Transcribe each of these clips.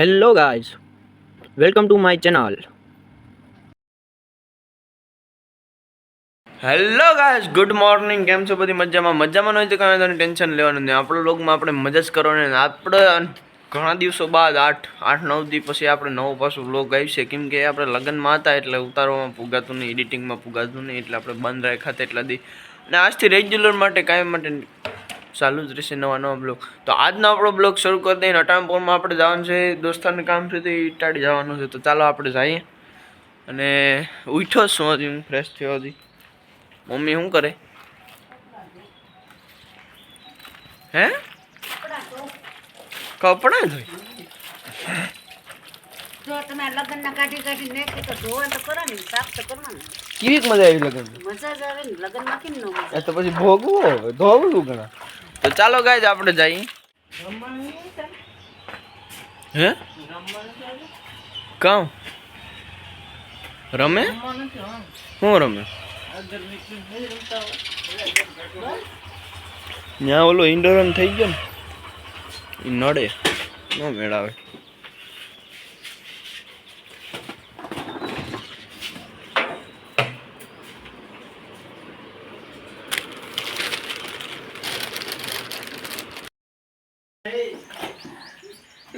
Hello guys welcome to my channel hello guys good morning કેમ છો બધી મજામાં? મજામાં ન હોય તો કાંઈ તને ટેન્શન લેવાનું નહીં. આપણા લોકમાં આપણે મજા જ કરવાની આપણે ઘણા દિવસો બાદ આઠ આઠ, નવ દિવસ પછી આપણે નવો પાછું લોગ આવી છે. કેમ કે આપણે લગ્નમાં હતા એટલે ઉતારવામાં પુગાતું નહીં, એડિટિંગમાં પુગાતું નહીં, એટલે આપણે બંધ રાખ્યા હતા એટલા દી. અને આજથી રેગ્યુલર માટે કાયમ માટે ચાલુ જ રહેશે નવા નવા બ્લોગ તો આજનો આપણો બ્લોગ શરૂ કરી દઈએ અટાણપોરમાં આપણે જવાનું છે દોસ્તારને કામ છે તો જવાનું છે. તો ચાલો આપણે જઈએ. અને ઉઠ્યો છું હજી હું ફ્રેશ થયો હજી. મમ્મી શું કરે? હે? કપડાં ધોઈ? જો તમે આ લગ્નના કાઢી કાઢી નાખી તો ધોવા તો કરો ને સાફ તો કરવાનું. કેવી મજા આવી લગ્ન મજા જ આવે ને લગ્નમાં કેમ ન એ તો પછી ભોગવું ધોવું ઘણા? તો ચાલો ગાય આપણે જઈએ. હે? કામ? રમે? શું રમે? ત્યાં ઓલો ઇન્ડોરન થઈ ગયો ને નડે. ન મેળાવે.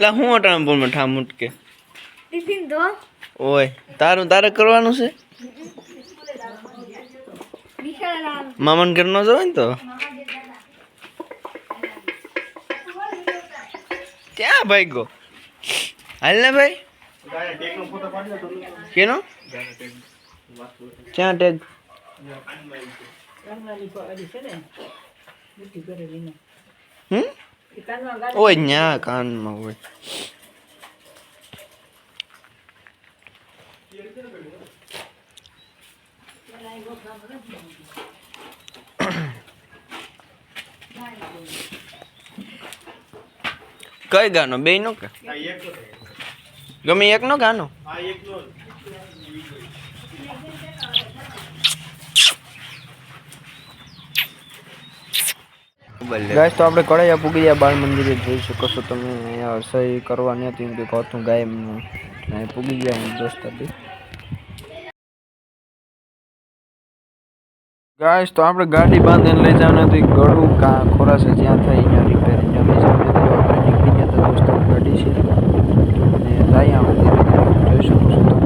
એટલે હું અટાણપુરમાં ઠામ ઉટકે. ટિફિન દો. ઓય તારું તારે કરવાનું છે? મામન ઘર નો જવાય ને તો? ક્યાં ભાઈ ગો હાલ ને ભાઈ? કેનો? ક્યાં ટેગ? હમ? ઓય ન્યા કાનમાં હોય કઈ ગાનો? બે નો કે? ગમે એક નો ગાનો? ગાઈસ તો આપણે કડાયા પૂગી ગયા બાળ મંદિરે, જોઈ શકો છો તમે. અહીંયા સહી કરવાની હતી એમ કે કહું ગાય અહીં પૂગી ગયા હું દોસ્તાથી ગાઈસ તો આપણે ગાડી બાંધીને લઈ જવાની હતી. ગળું કા ખોરાશે જ્યાં થાય અહીંયા રિપેરિંગ અમે જવાની હતી. આપણે નીકળી ગયા હતા દોસ્તો ગાડી છે અને જાય આ મંદિરે જોઈ શકો છો તમે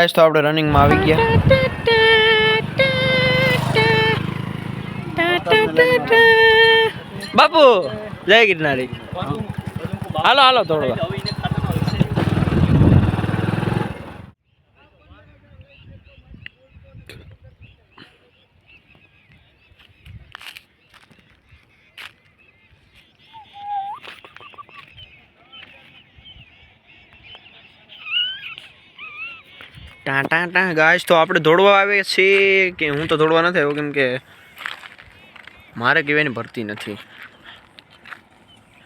ગાઈસ તો આપણે રનિંગમાં આવી ગયા. બાપુ જય ગિરનારી. હાલો હાલો થોડો ટા ટા ટા. ગાઈસ તો આપણે દોડવા આવે છે કે હું તો દોડવા નથી આવ્યો, કેમ કે મારે કહેવાની ભરતી નથી.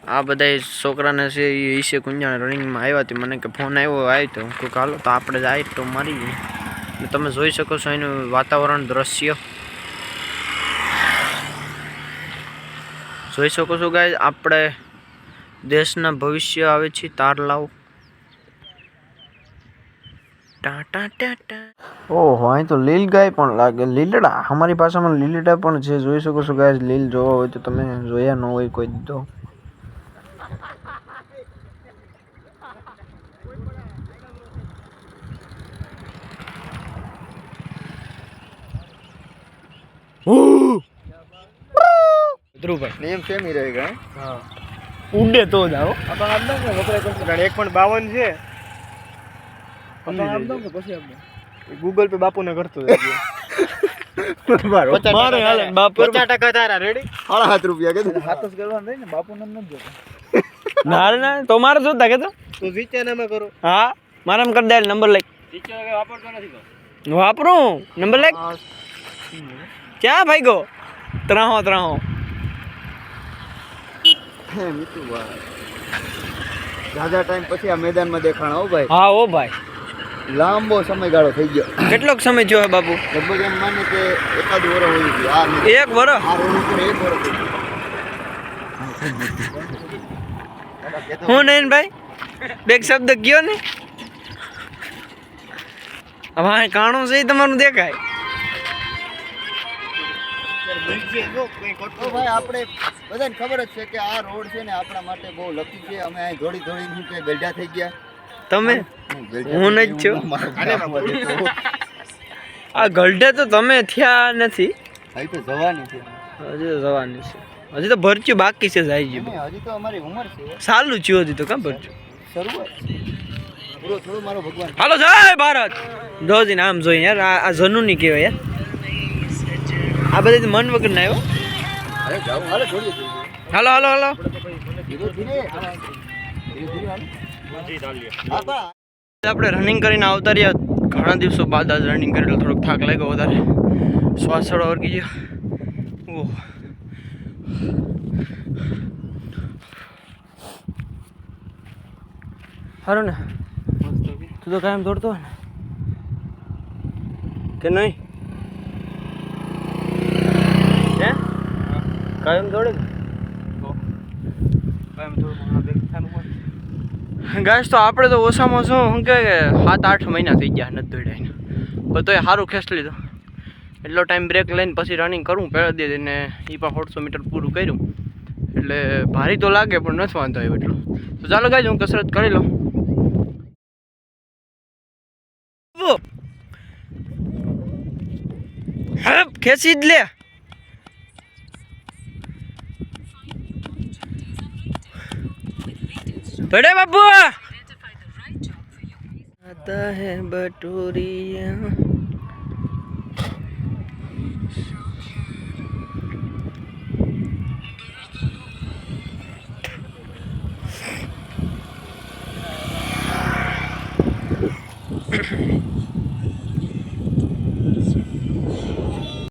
આ બધા છોકરાને છે, એ ઈશે કુંજાણ રનિંગમાં આવ્યા હતી મને કે ફોન આવ્યો આવી તો. હું ચાલો તો આપણે જાય તો મારી. તમે જોઈ શકો છો એનું વાતાવરણ, દ્રશ્ય. જોઈ શકો છો ગાય આપણે દેશના ભવિષ્ય આવે છે ટા ટા ઓહો અહીં તો લીલ ગાય પણ લાગે. લીલડા? અમારી ભાષામાં લીલડા પણ છે. જોઈ શકો છો ગાય લીલ જોવા હોય તો તમે જોયા ન હોય કોઈ તો ઉડે તો જ આવો. એક પણ બાવન છે. ગૂગલ પે બાપુને કરતો મારે હાલે બાપુ પચાસ ટકા તારા રેડી સાડા સાત રૂપિયા કે હાથ જ કરવાનું થાય ને બાપુ ને નથી જોતા. ના ના તો મારે જોતા કે તો અમે કરો. હા મારામ કરી દે નંબર લઈ. વાપરતો નથી વાપરું? નંબર લઈ? ક્યાં ભાઈ ગો ત્રાહો. ત્રાહો ઝાઝા ટાઈમ પછી આ મેદાનમાં દેખાણ હો ભાઈ. હા ઓ ભાઈ. લાંબો સમયગાળો થઈ ગયો. કેટલોક સમય થયો બાપુ? લગભગ એમ માને કે એકાદ વર્ષ હોય છે. આ એક વરસ? આ રોડ ઉપર એક ગયું. હું નયન ભાઈ? બે શબ્દ ગયો ને? હવે કાણું છે તમારું દેખાય. આપણે બધાને ખબર જ છે કે આ રોડ છે ને આપણા માટે બહુ લકી છે. અમે અહીં દોડી શું કે ગલઢા થઈ ગયા. તમે? હું જ છું. આ ગલઢે તો તમે થયા નથી. અહીં તો જવાની છે. હજી તો જવાની છે. હજી તો ભરચ્યું બાકી છે જાય હજી તો અમારી ઉંમર છે. સારું થયું હજી તો કાં ભરચ્યું શરૂઆત છે. પૂરો થોડો મારો ભગવાન. હાલો જય ભારત. જોજીને આમ જોઈ યાર આ આ જનુની કહેવાય યાર. આ બધી મન વગર ના આવ્યો. હાલો હાલો હાલો ધીરે ધીરે. આપણે રનિંગ કરીને આવતા રહ્યા. ઘણા દિવસો બાદ આજ રનિંગ કરેલું થોડોક થાક લાગ્યો વધારે. શ્વાસ થોડો વર્ગી ગયો. ઓહ. સારું ને. તું તો કાયમ દોડતો ને. કે નહીં? હે? કાયમ દોડે ને? ગાઈસ, તો આપણે તો ઓછામાં શું શું કે સાત આઠ મહિના થઈ ગયા નથી દોડ્યા પણ તોય સારું ખેંચ લીધો. એટલો ટાઈમ બ્રેક લઈને પછી રનિંગ કરવું પહેલા દે અને એ પણ સોળસો મીટર પૂરું કર્યું. એટલે ભારી તો લાગે, પણ નથી વાંધો આવ્યો એટલો. તો ચાલો ગાઈસ, હું કસરત કરી લઉં. ખેંચી જ લે. बड़े बाबू आता है बटोरिया